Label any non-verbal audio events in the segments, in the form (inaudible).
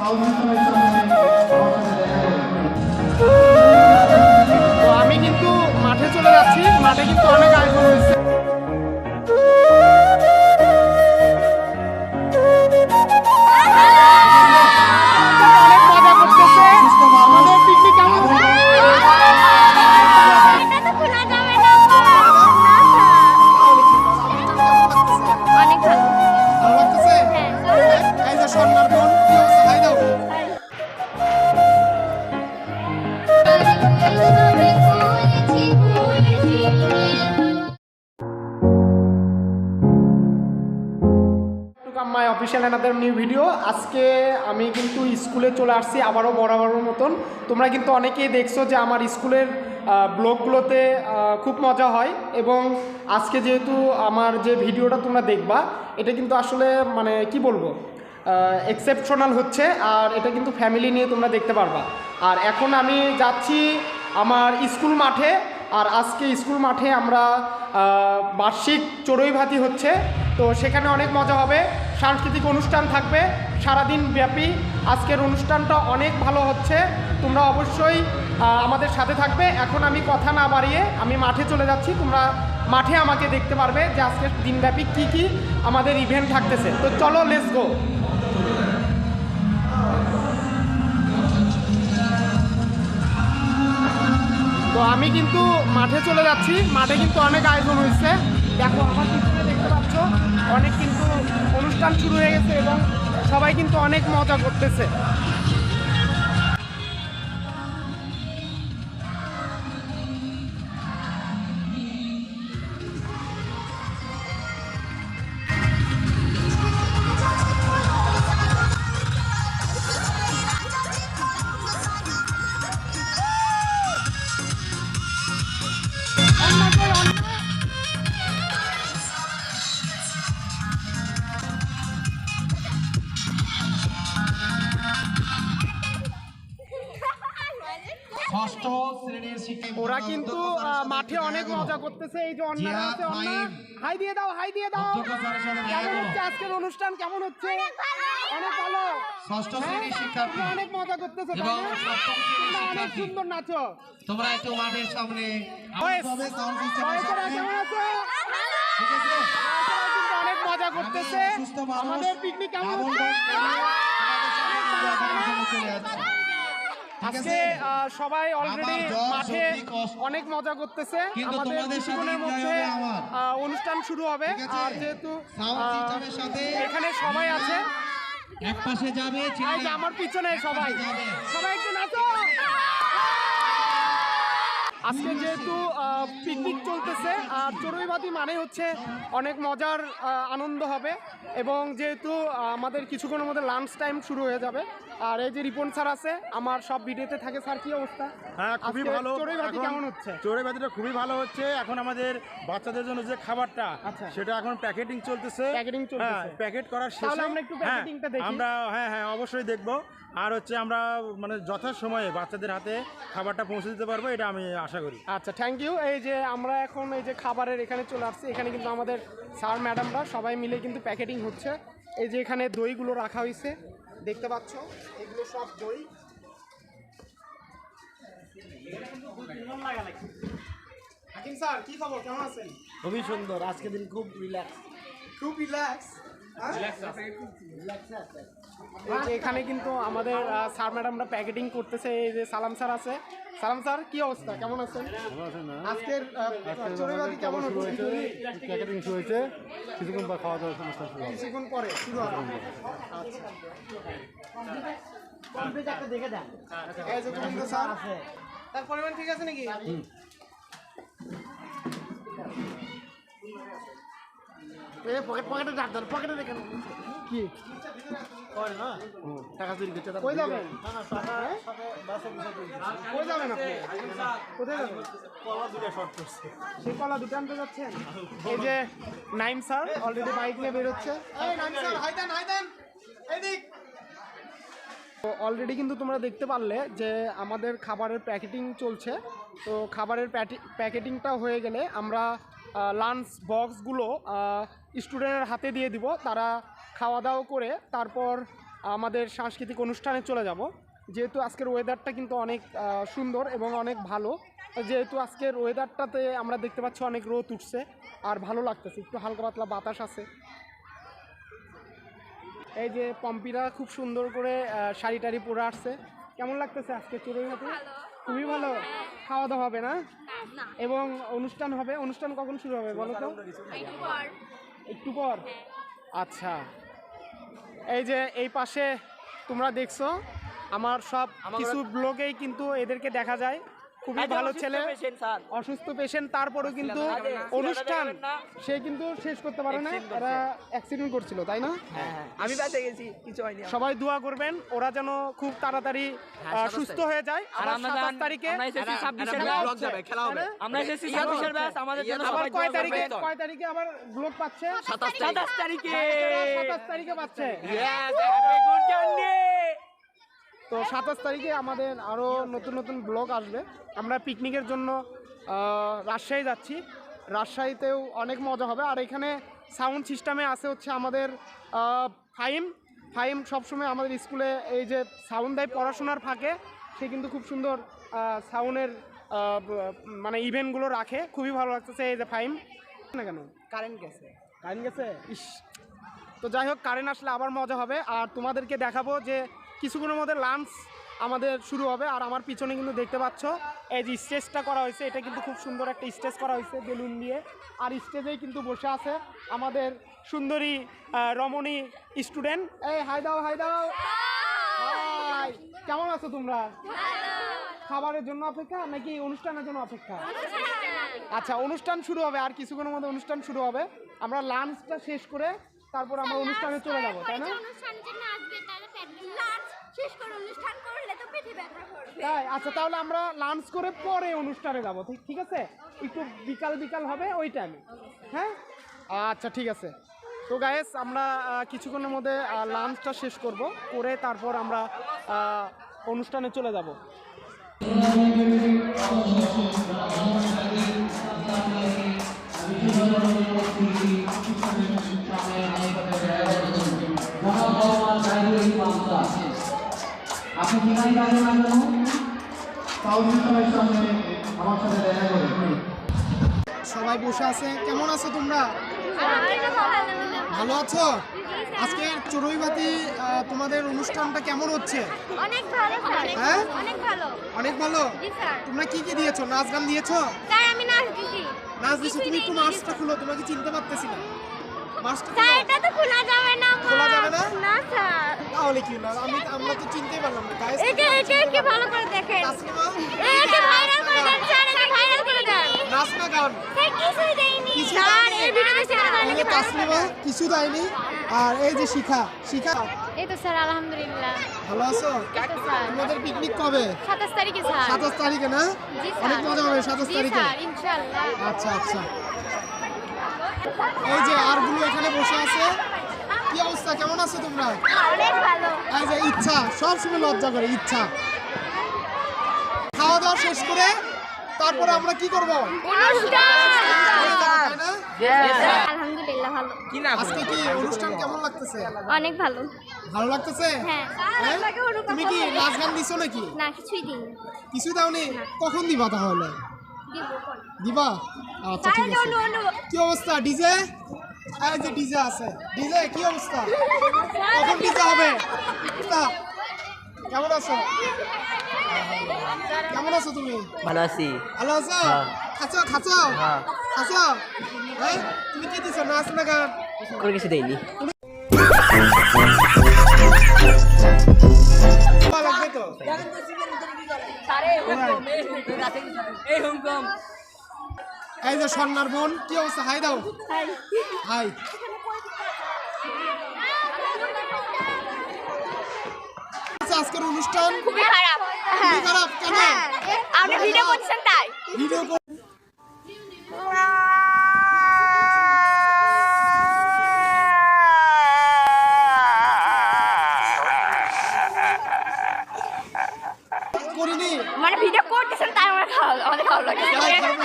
好，我们上上面 video আজকে আমি কিন্তু স্কুলে চলে আসছি আবারও বরাবরের মতন। তোমরা কিন্তু অনেকেই দেখছ যে আমার স্কুলের ব্লগগুলোতে খুব মজা হয় এবং আজকে যেহেতু আমার যে ভিডিওটা তোমরা দেখবা, এটা কিন্তু আসলে মানে কি বলব এক্সেপশনাল হচ্ছে আর এটা কিন্তু ফ্যামিলি নিয়ে তোমরা দেখতে পারবা। আর এখন আমি যাচ্ছি আমার স্কুল মাঠে আর আজকে স্কুল মাঠে আমরা বার্ষিক চড়ুই ভাতি হচ্ছে। তো সেখানে অনেক মজা হবে। সাংস্কৃতিক অনুষ্ঠান থাকবে, সারাদিন ব্যাপী। আজকের অনুষ্ঠানটা অনেক ভালো হচ্ছে। তোমরা অবশ্যই আমাদের সাথে থাকবে। এখন আমি কথা না বাড়িয়ে আমি মাঠে চলে যাচ্ছি। তোমরা মাঠে আমাকে দেখতে পারবে যে আজকের দিনব্যাপী কী কী আমাদের ইভেন্ট থাকতেছে। তো চলো লেস গো তো আমি কিন্তু মাঠে চলে যাচ্ছি। মাঠে কিন্তু অনেক আয়োজন হয়েছে। দেখো, আমার পিছনে দেখতে পাচ্ছ, অনেক কিন্তু অনুষ্ঠান শুরু হয়ে গেছে এবং সবাই কিন্তু অনেক মজা করতেছে। ওরা কিন্তু মাঠে অনেক মজা করতেছে। এই যে অন্যরা আছে অন্য হাই দিয়ে দাও হাই দিয়ে দাও। কেমন হচ্ছে আজকের অনুষ্ঠান? কেমন হচ্ছে? অনেক ভালো। ষষ্ঠ হ্যাঁ? শ্রেণির শিক্ষার্থী। অনেক মজা করতেছো এবং সপ্তম শ্রেণির অনেক সুন্দর নাচো। তোমরা একটু মাঠের সামনে ওয়েস, তবে sound system এর বয়সেরা সামনে। কেমন আছো? ঠিক আছে? অনেক মজা করতেছে। আমি সুস্থ মানুষ, আমাদের পিকনিক কেমন হচ্ছে? আজকে সবাই অলরেডি মাঠে অনেক মজা করতেছে। কিন্তু আমাদের কিছুক্ষণের মধ্যে অনুষ্ঠান শুরু হবে। আর যেহেতু এখানে সবাই আছে। এক পাশে যাবে আমার পিছনে সবাই। সবাই একটু নাচো। আজকে যেহেতু পিকনিক চলতেছে আর চড়ুইবাতি মানে হচ্ছে অনেক মজার আনন্দ হবে এবং যেহেতু আমাদের কিছুক্ষণের মধ্যে লাঞ্চ টাইম শুরু হয়ে যাবে আর এই যে রিপন স্যার আছে আমার সব ভিডিওতে থাকে স্যার কি অবস্থা হ্যাঁ খুবই ভালো চড়ুইভাতি কেমন হচ্ছে? চড়ুইভাতিটা খুবই ভালো হচ্ছে এখন আমাদের বাচ্চাদের জন্য যে খাবারটা আচ্ছা। সেটা এখন প্যাকেটিং চলতেছে প্যাকেটিং চলতেছে। হ্যাঁ প্যাকেট করার শেষে আমরা একটু হ্যাঁ, packetingটা দেখি। আমরা হ্যাঁ হ্যাঁ অবশ্যই দেখব আর হচ্ছে আমরা মানে যথাসময়ে বাচ্চাদের হাতে খাবারটা পৌঁছে দিতে পারব এটা আমি আশা করি। আচ্ছা থ্যাংক ইউ এই যে আমরা এখন এই যে খাবারের এখানে চলে আসছি এখানে কিন্তু আমাদের স্যার ম্যাডামরা সবাই মিলে কিন্তু প্যাকেটিং হচ্ছে। এই যে এখানে দইগুলো রাখা হয়েছে দেখতে পাচ্ছ? এগুলো সব দই। হাকিম স্যার কি খবর? কেমন আছেন? খুবই সুন্দর আজকে দিন খুব রিল্যাক্স খুব রিল্যাক্স এখানে কিন্তু আমাদের স্যার ম্যাডামরা প্যাকেটিং করতেছে এই যে সালাম স্যার আছে। সালাম স্যার কি অবস্থা? কেমন আছেন? আজকের চড়ুইবাতি কেমন হচ্ছে? প্যাকেটিং শুরু হয়েছে কিছুক্ষণ পর খাওয়া দাওয়ার সমস্যা শুরু হবে। কিছুক্ষণ পরে শুরু হবে। আচ্ছা কম্পিউটারটা দেখে দেন এই যে গোবিন্দ স্যার তার পরিমাণ ঠিক আছে নাকি? পকেট পকেটে ডাক পকেটে দেখেন। কি? করে না? টাকা চুরি করছে কই যাবেন না না টাকা সাথে বাসে বসে কই যাবেন আপনি কোথায় যাবেন কলা দুটো শর্ট করছে। সেই কলা দুটো আনতে যাচ্ছেন? এই যে নাইম স্যার অলরেডি বাইক নিয়ে বেরোচ্ছে। এই নাইম স্যার দেন অলরেডি কিন্তু তোমরা দেখতে পারলে যে আমাদের খাবারের প্যাকেটিং চলছে। তো খাবারের প্যাকেটিংটা হয়ে গেলে আমরা লাঞ্চ বক্সগুলো স্টুডেন্টের হাতে দিয়ে দিব। তারা খাওয়া দাওয়া করে তারপর আমাদের সাংস্কৃতিক অনুষ্ঠানে চলে যাব। যেহেতু আজকের ওয়েদারটা কিন্তু অনেক সুন্দর এবং অনেক ভালো। যেহেতু আজকের ওয়েদারটাতে আমরা দেখতে পাচ্ছি অনেক রোদ উঠছে আর ভালো লাগতেছে। একটু হালকা পাতলা বাতাস আছে। এই যে পম্পিরা খুব সুন্দর করে শাড়ি টাড়ি পরে আসছে। কেমন লাগতেছে আজকে চড়ুই হাতে খুবই ভালো। খাওয়া দাওয়া হবে না? না এবং অনুষ্ঠান হবে? অনুষ্ঠান কখন শুরু হবে বলো তো? একটু পর। একটু পর? আচ্ছা। এই যে এই পাশে তোমরা দেখছ আমার সব কিছু ব্লগেই কিন্তু এদেরকে দেখা যায়। খুবই ভালো ছেলে অসুস্থ পেশেন্ট তারপরেও কিন্তু অনুষ্ঠান সে কিন্তু শেষ করতে পারে না এরা অ্যাক্সিডেন্ট করছিল তাই না? আমি বেঁচে গেছি কিছু হয়নি সবাই দোয়া করবেন ওরা যেন খুব তাড়াতাড়ি সুস্থ হয়ে যায়। আর আবার আমরা সাতাশ তারিখে আমরা এসেছি 26 এর vlog যাবে, খেলা হবে। আমরা এসেছি ছাব্বিশের ব্যাচ আমাদের জন্য আবার সবাই কয় তারিখে। কয় তারিখে আবার ব্লগ পাচ্ছে? সাতাশ তারিখে। সাতাশ তারিখে। পাচ্ছে। তো সাতাশ তারিখে আমাদের আরও নতুন নতুন ব্লগ আসবে। আমরা পিকনিকের জন্য রাজশাহী যাচ্ছি। রাজশাহীতেও অনেক মজা হবে। আর এখানে সাউন্ড সিস্টেমে আছে হচ্ছে আমাদের ফাইম ফাইম সবসময় আমাদের স্কুলে এই যে সাউন্ড দেয় পড়াশোনার ফাঁকে সে কিন্তু খুব সুন্দর সাউন্ডের মানে ইভেন্টগুলো রাখে। খুবই ভালো লাগতেছে এই যে ফাহিম। না কেন? কারেন্ট গেছে। কারেন্ট গেছে? ইস। তো যাই হোক কারেন্ট আসলে আবার মজা হবে। আর তোমাদেরকে দেখাবো যে কিছুক্ষণের মধ্যে লাঞ্চ আমাদের শুরু হবে। আর আমার পিছনে কিন্তু দেখতে পাচ্ছ, এই যে স্টেজটা করা হয়েছে, এটা কিন্তু খুব সুন্দর একটা স্টেজ করা হয়েছে বেলুন দিয়ে। আর স্টেজেই কিন্তু বসে আছে আমাদের সুন্দরী রমণী স্টুডেন্ট এই, হাই দাও হাই দাও। হাই, কেমন আছো তোমরা? খাবারের জন্য অপেক্ষা নাকি অনুষ্ঠানের জন্য অপেক্ষা? আচ্ছা অনুষ্ঠান শুরু হবে, আর কিছুক্ষণের মধ্যে অনুষ্ঠান শুরু হবে। আমরা লাঞ্চটা শেষ করে তারপর আমরা অনুষ্ঠানে চলে যাব, তাই না? শেষ করে অনুষ্ঠান করলে তো পেটে ব্যথা করবে। তাই আচ্ছা তাহলে আমরা লাঞ্চ করে পরে অনুষ্ঠানে যাব ঠিক ঠিক আছে? একটু বিকাল বিকাল হবে ওই টাইমে হ্যাঁ? আচ্ছা ঠিক আছে। তো গায়েস আমরা কিছুক্ষণের মধ্যে লাঞ্চটা শেষ করব করে তারপর আমরা অনুষ্ঠানে চলে যাব। আপনি সিস্টেমের সামনে আমার সাথে দেখা সবাই বসে আছে। কেমন আছো তোমরা? ভালো আছো? আজকে চড়ুইবাতি তোমাদের অনুষ্ঠানটা কেমন হচ্ছে? অনেক ভালো হ্যাঁ? অনেক ভালো। অনেক ভালো? তোমরা কি কি দিয়েছ? নাচ গান দিয়েছ? স্যার আমি নাচ দিছি। নাচ কিছুই তুমি একটু। মাছটা খুলো তোমাকে চিনতে পারতেছি না। স্যার এটা তো খোলা যাবে না খোলা যাবে না? না স্যার। তাহলে কি হলো? আমি আমরা তো চিনতেই পারলাম না গাইস এটা এটা কি ভালো করে দেখেন। এটা ভাইরাল করে দেন স্যার এটা ভাইরাল করে দেন। নাচ না গান। কিছুই দেইনি স্যার এই ভিডিও বেশি এই তাসলিমা কিছু দেয়নি। আর এই যে শিখা শিখা। এই তো স্যার আলহামদুলিল্লাহ। ভালো আছো? তোমাদের পিকনিক কবে? সাতাশ তারিখে স্যার। সাতাশ তারিখে না? অনেক মজা হবে সাতাশ জি তারিখে। স্যার ইনশাআল্লাহ। আচ্ছা আচ্ছা। এই যে আরগুলো এখানে বসে আছে। কি অবস্থা? কেমন আছো তোমরা? অনেক ভালো। ইচ্ছা সব সময় লজ্জা করে ইচ্ছা। খাওয়া দাওয়া শেষ করে তারপরে আমরা কি করব? আলহামদুলিল্লাহ ভালো। আজকে কি অনুষ্ঠান কেমন লাগতেছে? অনেক ভালো। ভালো লাগতেছে? হ্যাঁ। হ্যাঁ? তুমি কি নাচ গান দিছো নাকি? না কিছুই দিন কিছু দাওনি? কখন দিবা তাহলে? দিবা আচ্ছা ঠিক আছে। কি অবস্থা? ডিজে? এই যে ডিজে আছে। ডিজে কি অবস্থা? কখন ডিজে হবে? কেমন আছো? কেমন আছো তুমি? ভালো আছি। ভালো আছো? হ্যাঁ। খাচ্ছো খাচ্ছো? হ্যাঁ। হ্যাঁ তুমি কি দিছো? নাচ না গান কোনো কিছু দেয়নি লাগবে তো? এই হুমকম। এই যে সন্ন্যার বোন কি অবস্থা? হাই দাও। হাই। আচ্ছা, আজকের অনুষ্ঠান খুবই খারাপ। খারাপ কেন? আপনি ভিডিও করছেন তাই। ভিডিও কর- করিনি মানে ভিডিও করতেছেন তাই আমার লাগে।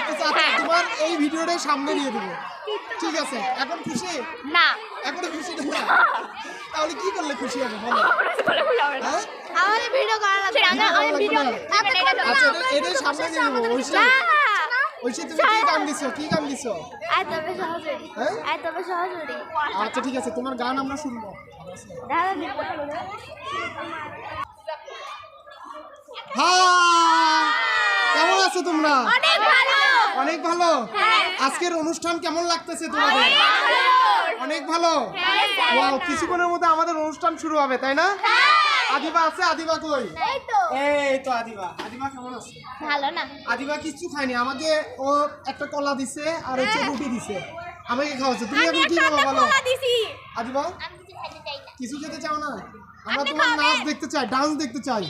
আচ্ছা, তোমার এই ভিডিওটাই সামনে দিয়ে দেবো। ঠিক আছে? এখন খুশি? না। এখন খুশি না? তাহলে কি করলে খুশি হবে বলো? হ্যাঁ? আমাদের ভিডিও করা লাগবে। আমরা আমাদের ভিডিও আচ্ছা এটা সামনে দিয়ে দেবো ঐশী ঐশী তুমি কি গান দিছো? কি গান দিছো? আয় তবে সহজরি হ্যাঁ? তবে সহজরি আচ্ছা ঠিক আছে তোমার গান আমরা শুনব। দাদা হাই কেমন আছো তোমরা? অনেক ভালো। আজকের অনুষ্ঠান কেমন লাগতেছে তোমাদের? অনেক ভালো। ওয়াও কিছুক্ষণের মধ্যে আমাদের অনুষ্ঠান শুরু হবে তাই না? আদিবা আছে? আদিবা কই? এই তো। এই তো আদিবা। আদিবা কেমন আছে? ভালো না। আদিবা কিছু খায়নি। আমাকে ও একটা কলা দিছে আর হচ্ছে রুটি দিছে। আমাকে খাওয়াচ্ছে। তুমি এখন কি খাব বলো? দিছি। আদিবা? আমি কিছু খেতে চাই না। কিছু খেতে চাও না? আমরা তোমার নাচ দেখতে চাই ডান্স দেখতে চাই।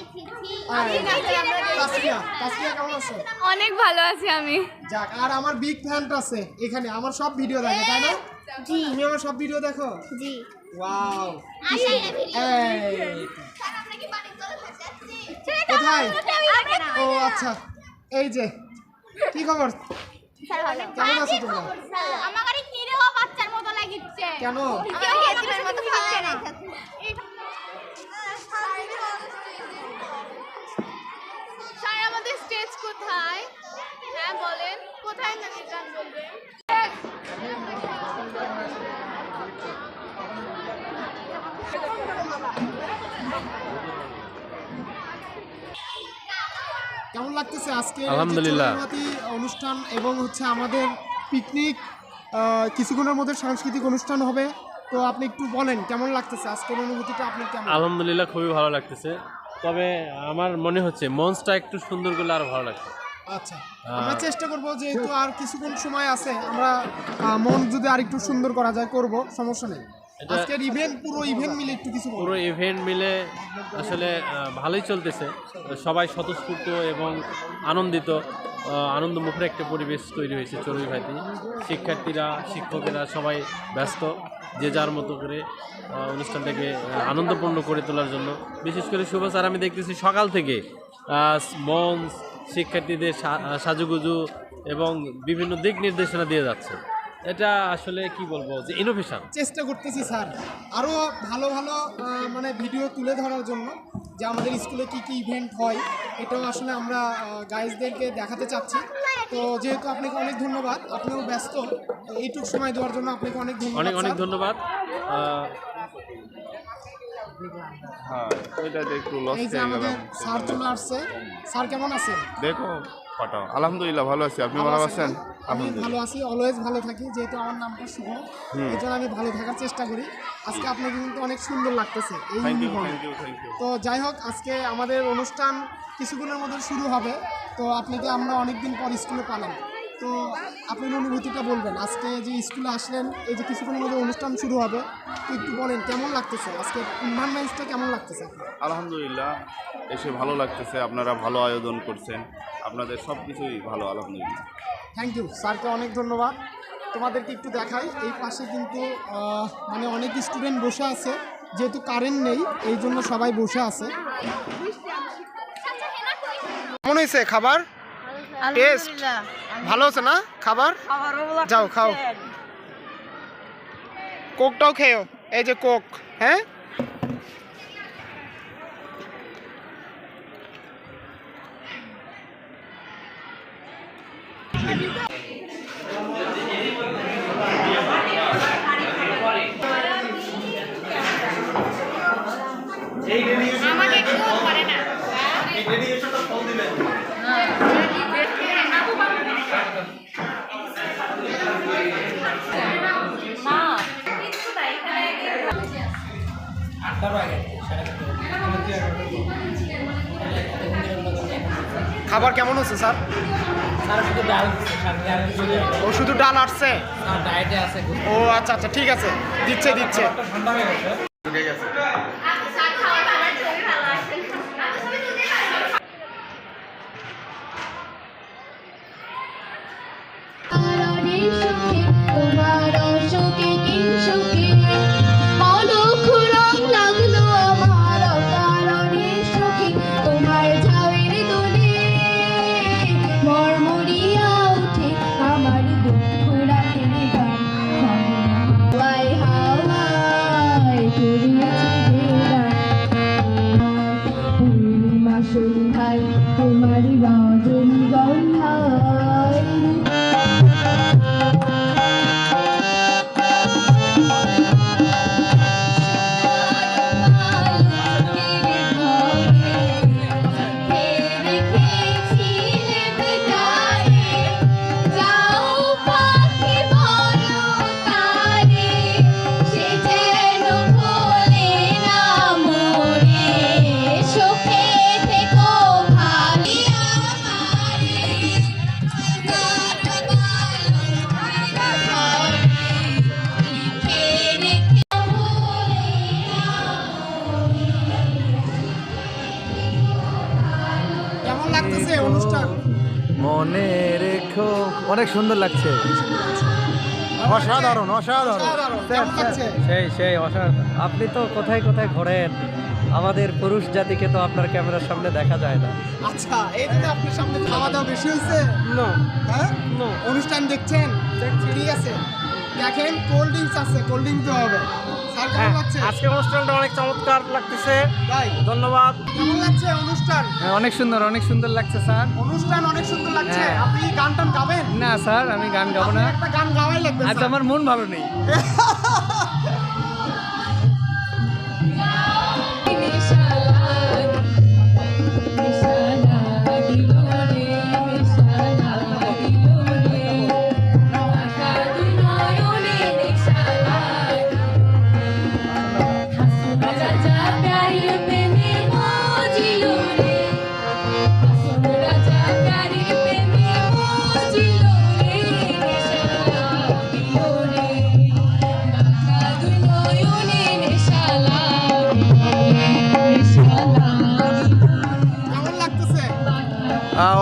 তাসকিয়া তাসকিয়া কেমন আছে? অনেক ভালো আছি আমি। যাক আর আমার বিগ ফ্যান আছে এখানে আমার সব ভিডিও দেখে তাই না? জি। তুমি আমার সব ভিডিও দেখো? জি। ওয়াও কোথায়? ও আচ্ছা। এই যে কি খবর? কেমন আছো তোমরা? আমার গাড়ি নিরীহ বাচ্চার মতো লাগিচ্ছে। কেন? আমাদের কোথায়? হ্যাঁ বলেন কোথায় নাকি গান বলবেন কেমন লাগতেছে আজকে আলহামদুলিল্লাহ। অনুষ্ঠান এবং হচ্ছে আমাদের পিকনিক কিছুক্ষণের মধ্যে সাংস্কৃতিক অনুষ্ঠান হবে? তো আপনি একটু বলেন কেমন লাগতেছে? আজকের অনুভূতিটা আপনি কেমন? আলহামদুলিল্লাহ খুবই ভালো লাগতেছে। তবে আমার মনে হচ্ছে মঞ্চটা একটু সুন্দর করলে আরও ভালো লাগবে। আচ্ছা আমরা চেষ্টা করব যেহেতু আর কিছুক্ষণ সময় আছে আমরা মন যদি আর একটু সুন্দর করা যায় করব সমস্যা নেই। আজকের ইভেন্ট পুরো ইভেন্ট মিলে একটু কিছু। পুরো ইভেন্ট মিলে আসলে ভালোই চলতেছে। সবাই স্বতঃস্ফূর্ত এবং আনন্দিত। আনন্দমুখর একটা পরিবেশ তৈরি হয়েছে চরুই ভাইতে। শিক্ষার্থীরা, শিক্ষকেরা সবাই ব্যস্ত, যে যার মতো করে অনুষ্ঠানটাকে আনন্দপূর্ণ করে তোলার জন্য। বিশেষ করে শুভ স্যার, আমি দেখতেছি সকাল থেকে মঞ্চ, শিক্ষার্থীদের সাজুগুজু এবং বিভিন্ন দিক নির্দেশনা দিয়ে যাচ্ছে। এটা আসলে কি বলব যে ইনোভেশন চেষ্টা করতেছি স্যার। আরও ভালো ভালো মানে ভিডিও তুলে ধরার জন্য যে আমাদের স্কুলে কি কি ইভেন্ট হয় এটাও আসলে আমরা গাইজদেরকে দেখাতে চাচ্ছি। তো যেহেতু আপনাকে অনেক ধন্যবাদ আপনিও ব্যস্ত এইটুকু সময় দেওয়ার জন্য আপনাকে অনেক ধন্যবাদ অনেক অনেক ধন্যবাদ। হ্যাঁ ওইটাতে একটু লস এই যে খেয়ে আমাদের স্যার চলে আসছে। স্যার কেমন আছেন? দেখো ফটো আলহামদুলিল্লাহ ভালো আছি। আপনি ভালো আছেন? আমি ভালো আছি অলওয়েজ ভালো থাকি যেহেতু আমার নামটা শুভ এই জন্য আমি ভালো থাকার চেষ্টা করি। আজকে আপনাকে কিন্তু অনেক সুন্দর লাগতেছে এই তো যাই হোক আজকে আমাদের অনুষ্ঠান কিছুক্ষণের মধ্যে শুরু হবে। তো আপনাকে আমরা অনেকদিন পর স্কুলে পালাম। তো আপনার অনুভূতিটা বলবেন? আজকে যে স্কুলে আসলেন এই যে কিছুক্ষণের মধ্যে অনুষ্ঠান শুরু হবে তো একটু বলেন কেমন লাগতেছে? আজকে ইনভারমেন্টসটা কেমন লাগতেছে আলহামদুলিল্লাহ এসে ভালো লাগতেছে আপনারা ভালো আয়োজন করছেন আপনাদের সব কিছুই ভালো আলহামদুলিল্লাহ। থ্যাংক ইউ স্যারকে অনেক ধন্যবাদ। তোমাদেরকে একটু দেখাই এই পাশে কিন্তু মানে অনেক স্টুডেন্ট বসে আছে যেহেতু কারেন্ট নেই এই জন্য সবাই বসে আছে। কেমন হয়েছে খাবার? টেস্ট ভালো আছে না খাবার? যাও খাও। কোকটাও খেও এই যে কোক হ্যাঁ? আমাকে একটু করে না। খাবার কেমন হচ্ছে, স্যার? ও শুধু ডাল আসছে ও আচ্ছা আচ্ছা ঠিক আছে। দিচ্ছে দিচ্ছে। কেমন লাগতেছে অনুষ্ঠান? মনে রেখো অনেক সুন্দর লাগছে। অসাধারণ অসাধারণ। সেই সেই অসাধারণ। আপনি তো কোথায় কোথায় ঘোরেন? আমাদের পুরুষ জাতিকে তো আপনার ক্যামেরার সামনে দেখা যায় না। আচ্ছা এই যে আপনার সামনে খাওয়া দাওয়া বেশি হয়েছে? হ্যাঁ? অনুষ্ঠান দেখছেন? ঠিক আছে। দেখেন কোল্ড ড্রিঙ্কস আছে কোল্ড ড্রিঙ্কস তো হবে। স্যার কেমন লাগছে? আজকের অনুষ্ঠানটা অনেক চমৎকার লাগতেছে। তাই? ধন্যবাদ। কেমন লাগছে অনুষ্ঠান? হ্যাঁ, অনেক সুন্দর অনেক সুন্দর লাগছে স্যার। অনুষ্ঠান অনেক সুন্দর লাগছে। হ্যাঁ। আপনি গান টান গাবেন? না স্যার আমি গান গাবো না। একটা গান গাওয়াই লাগবে আজ আমার মন ভালো নেই। (laughs)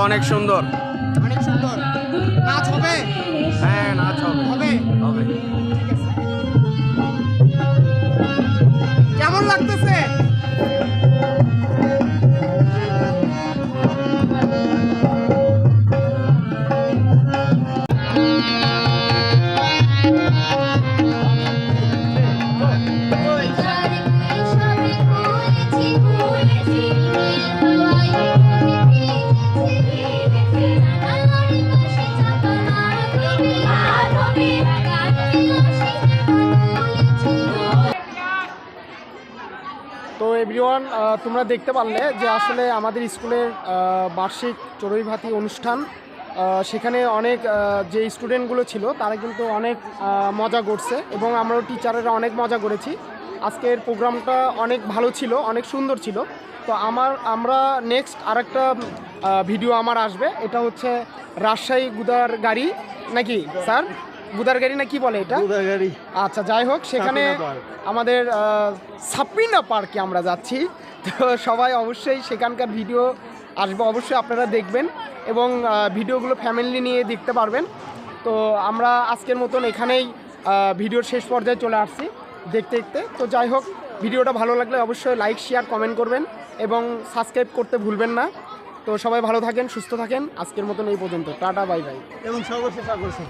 অনেক সুন্দর। এভরিওয়ান তোমরা দেখতে পারলে যে আসলে আমাদের স্কুলের বার্ষিক চড়ুই ভাতি অনুষ্ঠান সেখানে অনেক যে স্টুডেন্টগুলো ছিল, তারা কিন্তু অনেক মজা করছে এবং আমরাও টিচারেরা অনেক মজা করেছি। আজকের প্রোগ্রামটা অনেক ভালো ছিল, অনেক সুন্দর ছিল। তো আমার, আমরা নেক্সট আরেকটা ভিডিও আমার আসবে। এটা হচ্ছে রাজশাহী গুদার গাড়ি, নাকি, স্যার? গুদার গাড়ি না কি বলে এটা? আচ্ছা যাই হোক সেখানে আমাদের সাপিনা পার্কে আমরা যাচ্ছি। তো সবাই অবশ্যই সেখানকার ভিডিও আসবে অবশ্যই আপনারা দেখবেন এবং ভিডিওগুলো ফ্যামিলি নিয়ে দেখতে পারবেন। তো আমরা আজকের মতন এখানেই ভিডিওর শেষ পর্যায়ে চলে আসছি দেখতে দেখতে। তো যাই হোক ভিডিওটা ভালো লাগলে অবশ্যই লাইক শেয়ার কমেন্ট করবেন এবং সাবস্ক্রাইব করতে ভুলবেন না। তো সবাই ভালো থাকেন সুস্থ থাকেন। আজকের মতন এই পর্যন্ত। টাটা বাই বাই এবং সর্বশেষ আকর্ষণ।